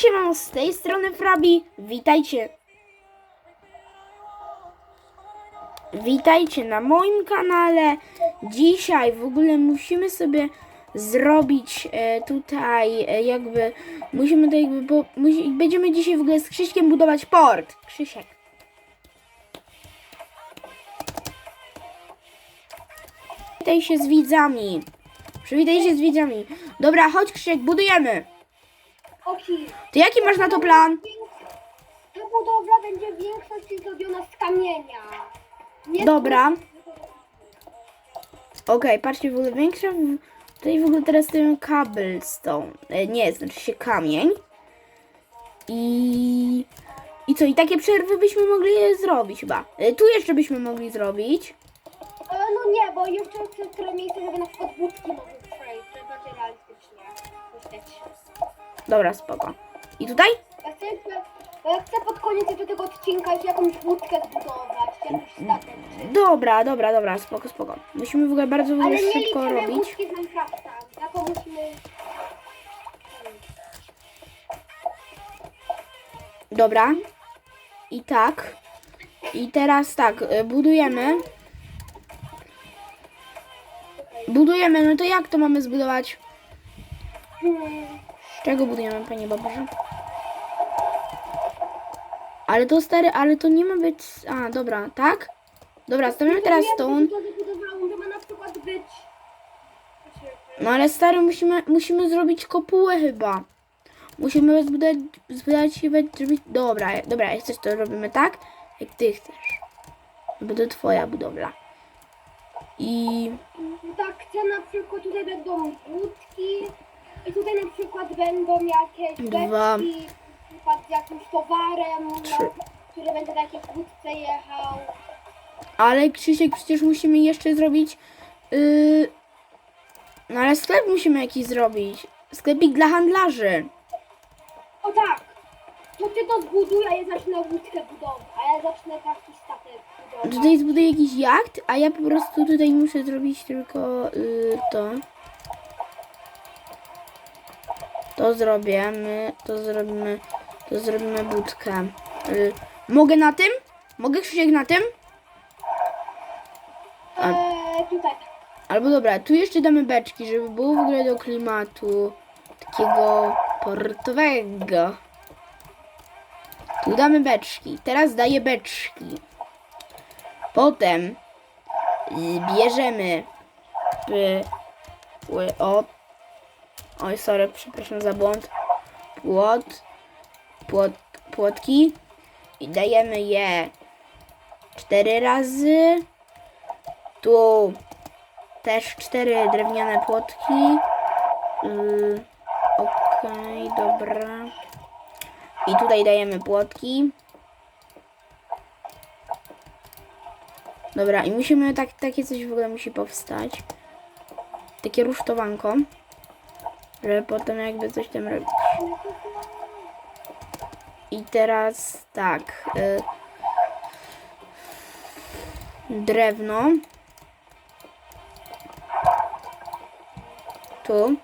Siemano, z tej strony Frabi, witajcie. Witajcie na moim kanale. Dzisiaj w ogóle musimy sobie zrobić e, tutaj e, jakby, musimy to jakby, bo, będziemy dzisiaj w ogóle z Krzyśkiem budować port. Krzysiek. Przywitaj się z widzami. Przywitaj się z widzami. Dobra, chodź Krzysiek, budujemy. To jaki masz na to plan? ta budowla będzie w większości zrobiona z kamienia. Nie Dobra. Okej, patrzcie, w ogóle większa. Tutaj w ogóle teraz ten cobblestone. E, nie, znaczy się kamień. I. I co, i takie przerwy byśmy mogli zrobić chyba. E, tu jeszcze byśmy mogli zrobić. E, No nie, bo jeszcze chcę które miejsce, żeby na przykład budki mogły przejść, żeby bardziej realistycznie myśleć. Dobra, spoko. I tutaj? Ja chcę, ja chcę pod koniec jeszcze tego odcinka jakąś budkę zbudować, jakiś statek. Czy... Dobra, dobra, dobra, spoko, spoko. Musimy w ogóle bardzo Ale nie szybko liczymy robić. z Minecrafta, taką musimy... Dobra. I tak. I teraz tak, e, budujemy. Budujemy, no to jak to mamy zbudować? Hmm. Z czego budujemy, panie Bobrze? Ale to stary, ale to nie ma być... A, dobra, tak? Dobra, stawiamy teraz stone. No ale stary, musimy, musimy zrobić kopułę chyba. Musimy zbudować, zbudować chyba, żeby... Dobra, dobra, jak chcesz to robimy tak, jak ty chcesz. Bo to twoja budowla. I... Tak, chcę na przykład tutaj będą budki i tutaj na przykład będą jakieś Dwa. beczki, na przykład z jakimś towarem, Trzy. na, który będzie na jakiejś budce jechał. Ale Krzysiek, przecież musimy jeszcze zrobić... Yy... No ale sklep musimy jakiś zrobić. Sklepik dla handlarzy. O tak, to ty to zbuduj, a ja zacznę łódkę budować, a ja zacznę taki statek budować. Tutaj zbuduję jakiś jacht, a ja po prostu tutaj muszę zrobić tylko yy, to. To zrobię, my to zrobimy, to zrobimy budkę. Yy, mogę na tym? Mogę Krzysiek na tym? Tutaj. Albo dobra, tu jeszcze damy beczki, żeby było w ogóle do klimatu takiego portowego. Tu damy beczki. Teraz daję beczki. Potem y, bierzemy y, y, o Oj, sorry, przepraszam za błąd. Płot, płot, płotki i dajemy je cztery razy. Tu też cztery drewniane płotki. Yy, Okej, dobra. I tutaj dajemy płotki. Dobra, i musimy, tak, takie coś w ogóle musi powstać. Takie rusztowanko. Żeby potem jakby coś tam robić. I teraz tak. Y, drewno. Tu.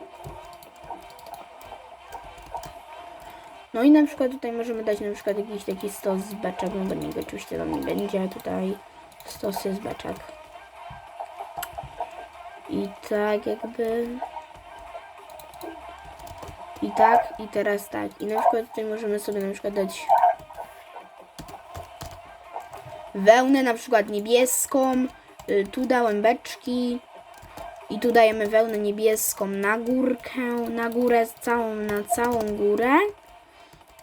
No i na przykład tutaj możemy dać na przykład jakiś taki stos z beczek, no bo niego oczywiście tam nie będzie. Tutaj stosy z beczek. I tak jakby... I tak, i teraz tak. I na przykład tutaj możemy sobie na przykład dać wełnę na przykład niebieską. Y, Tu dałem beczki. I tu dajemy wełnę niebieską na górkę, na górę, całą, na całą górę.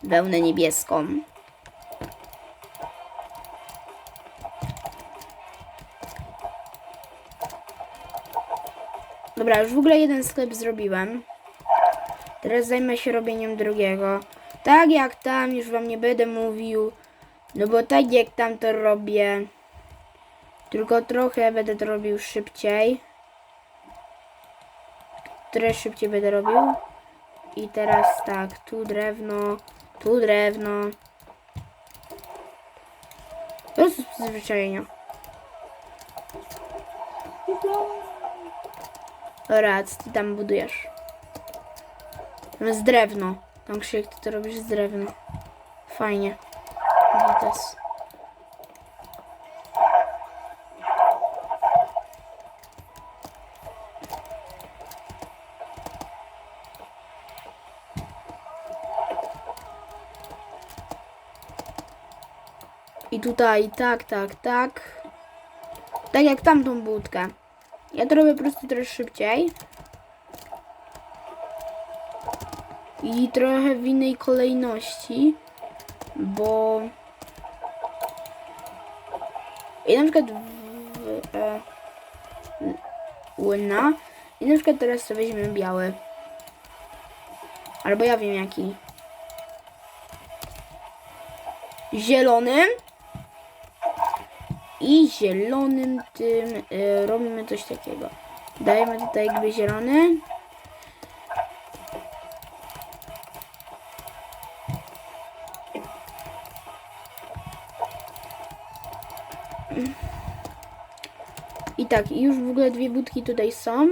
Wełnę niebieską. Dobra, już w ogóle jeden sklep zrobiłem. Teraz zajmę się robieniem drugiego. Tak jak tam, już wam nie będę mówił. No bo tak jak tam to robię. Tylko trochę będę to robił szybciej. Które szybciej będę robił. I teraz tak, tu drewno, tu drewno. To jest przyzwyczajenia. Dobra, ty tam budujesz? Tam jest drewno. Tam Krzysiek, ty to robisz z drewna. Fajnie. Wites. I tutaj, tak, tak, tak. Tak jak tamtą budkę. Ja to robię po prostu trochę szybciej. I trochę w innej kolejności, bo... I na przykład w, e. I na przykład teraz sobie weźmiemy biały. Albo ja wiem jaki. Zielonym. I zielonym tym e, robimy coś takiego. Dajemy tutaj jakby zielony. I tak, już w ogóle dwie budki tutaj są.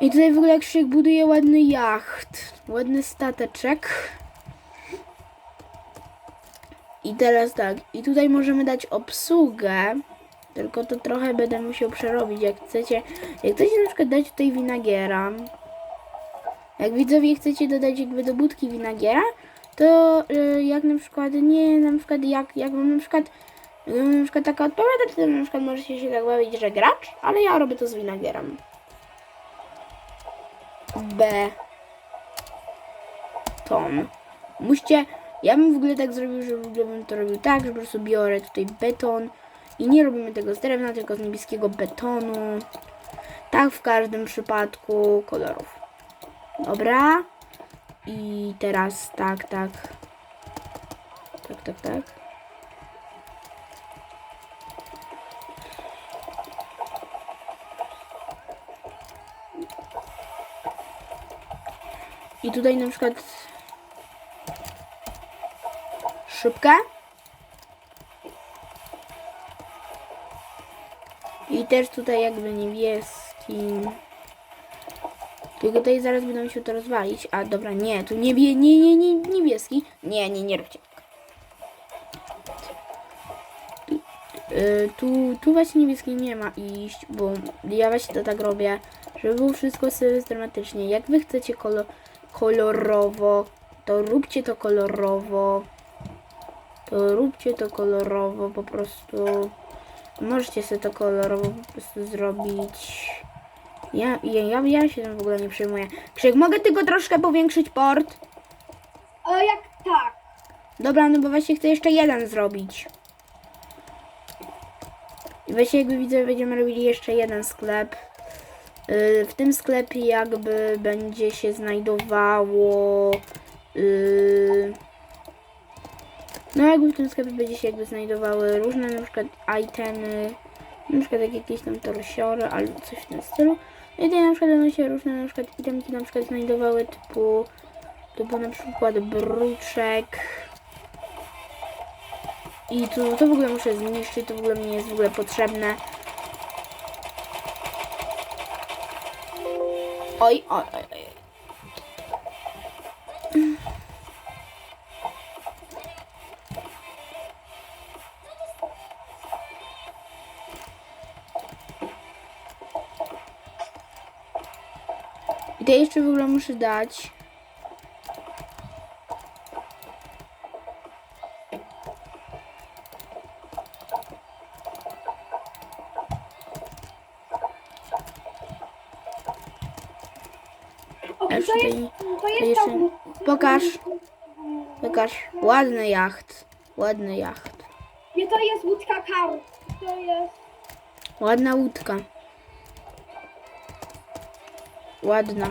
I tutaj w ogóle się buduje ładny jacht, ładny stateczek. I teraz tak, i tutaj możemy dać obsługę, tylko to trochę będę musiał przerobić, jak chcecie, jak chcecie na przykład dać tutaj winagiera, jak widzowie chcecie dodać jakby do budki winagiera, to y, jak na przykład, nie, na przykład jak, jak na przykład, na przykład taka odpowiada, to na przykład możecie się tak bawić, że gracz, ale ja robię to z winagierem. B. Ton. Musicie, ja bym w ogóle tak zrobił, że w ogóle bym to robił tak, że po prostu biorę tutaj beton i nie robimy tego z drewna, tylko z niebieskiego betonu. Tak w każdym przypadku kolorów. Dobra. I teraz tak, tak. Tak, tak, tak. I tutaj na przykład szybkę. I też tutaj jakby niebieski. Tylko tutaj zaraz będą się to rozwalić. A dobra, nie, tu niebie, nie, nie, nie, niebieski. Nie, nie, nie róbcie. Tu, y, tu, tu właśnie niebieski nie ma iść, bo ja właśnie to tak robię, żeby było wszystko systematycznie. Jak wy chcecie kolor, kolorowo, to róbcie to kolorowo. To róbcie to kolorowo, po prostu. Możecie sobie to kolorowo po prostu zrobić. Ja, ja, ja, się tym w ogóle nie przejmuję. Krzyk, mogę tylko troszkę powiększyć port? Ale jak tak? Dobra, no bo właśnie chcę jeszcze jeden zrobić. I właśnie jakby widzę, będziemy robili jeszcze jeden sklep. Yy, w tym sklepie jakby będzie się znajdowało... Yy, no jakby w tym sklepie będzie się jakby znajdowały różne na przykład itemy, na przykład jak jakieś tam torsiory albo coś w tym stylu. No i tutaj na przykład będą się różne na przykład itemki na przykład znajdowały typu, typu na przykład bruczek. I tu to w ogóle muszę zniszczyć, to w ogóle mi nie jest w ogóle potrzebne. Oj, oj, oj, oj. Jeszcze w ogóle muszę dać. Pokaż. Pokaż. Ładny jacht. Ładny jacht. Nie, to jest łódka kar. To jest... Ładna łódka. Ładna.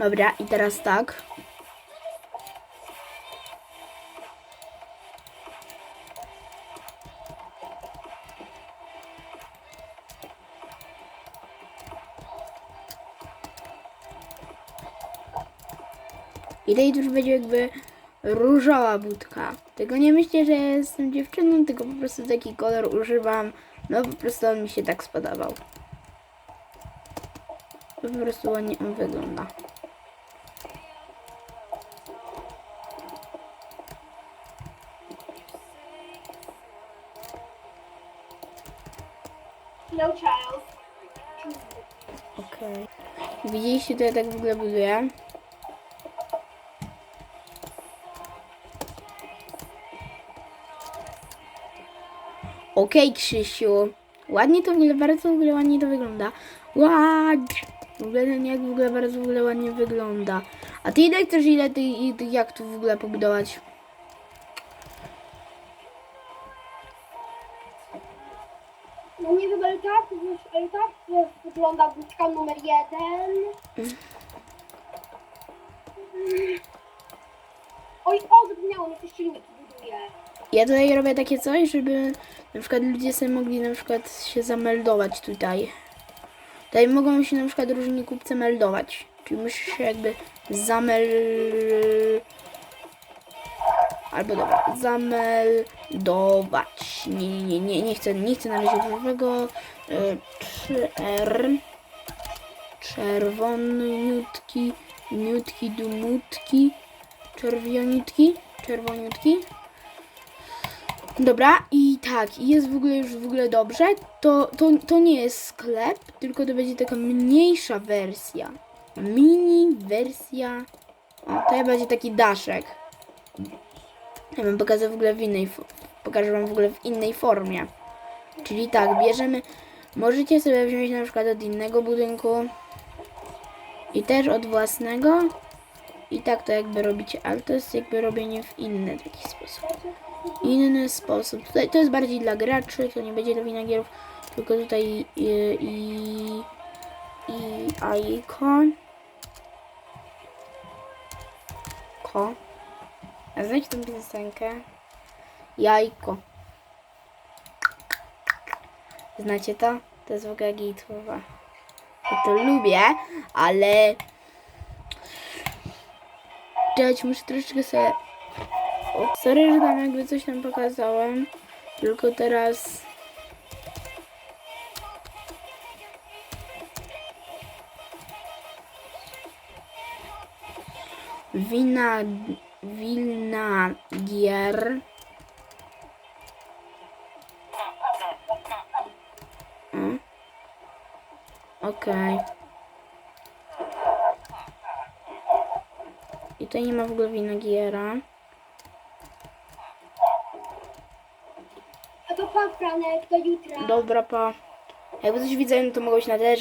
Dobra, i teraz tak. I tutaj już będzie jakby różowa budka. Tego nie myślę, że jestem dziewczyną, tylko po prostu taki kolor używam. No po prostu on mi się tak spodobał. Po prostu ładnie on wygląda. No child. Okej. Widzieliście, to ja tak w ogóle buduję. Okej, Krzysiu. Ładnie to w ogóle, bardzo w ogóle ładnie to wygląda. Ład! W ogóle ten jak w ogóle bardzo w ogóle ładnie wygląda. A ty ile chcesz, ile ty jak tu w ogóle pobudować? No nie wiem, ale tak, ale tak wygląda budka numer jeden. Oj, o, zapomniałam, jakieś silniki buduję. Ja tutaj robię takie coś, żeby na przykład ludzie sobie mogli na przykład się zameldować tutaj. Tutaj mogą się na przykład różni kupcy meldować. Czyli musisz się jakby zamel... Albo dobra, zameldować. Nie, nie, nie, nie, nie chcę, nie chcę na razie różowego. Y, 3R. Czerwoniutki, niutki, dumutki. Czerwioniutki, czerwoniutki. Dobra, i tak, jest w ogóle już w ogóle dobrze. To, to, to nie jest sklep, tylko to będzie taka mniejsza wersja. Mini wersja. O, to będzie taki daszek. Ja wam pokażę w ogóle w innej pokażę wam w ogóle w innej formie. Czyli tak, bierzemy. Możecie sobie wziąć na przykład od innego budynku i też od własnego. I tak to jakby robicie, ale to jest jakby robienie w inny taki sposób inny sposób. Tutaj to jest bardziej dla graczy, to nie będzie dla winagierów, tylko tutaj i, i, i icon. Ko. A znacie tą piosenkę? Jajko. Znacie to? To jest w ogóle gitowa. Ja to lubię, ale... Czekajcie, muszę troszeczkę sobie o, sorry, że tam jakby coś tam pokazałem. Tylko teraz. Wina. Wilna gier. O. Okej. I tutaj nie ma w ogóle winagiera. A to pan Franek, do jutra. Dobra, pa. Jakby coś widzę, no to mogło być na też.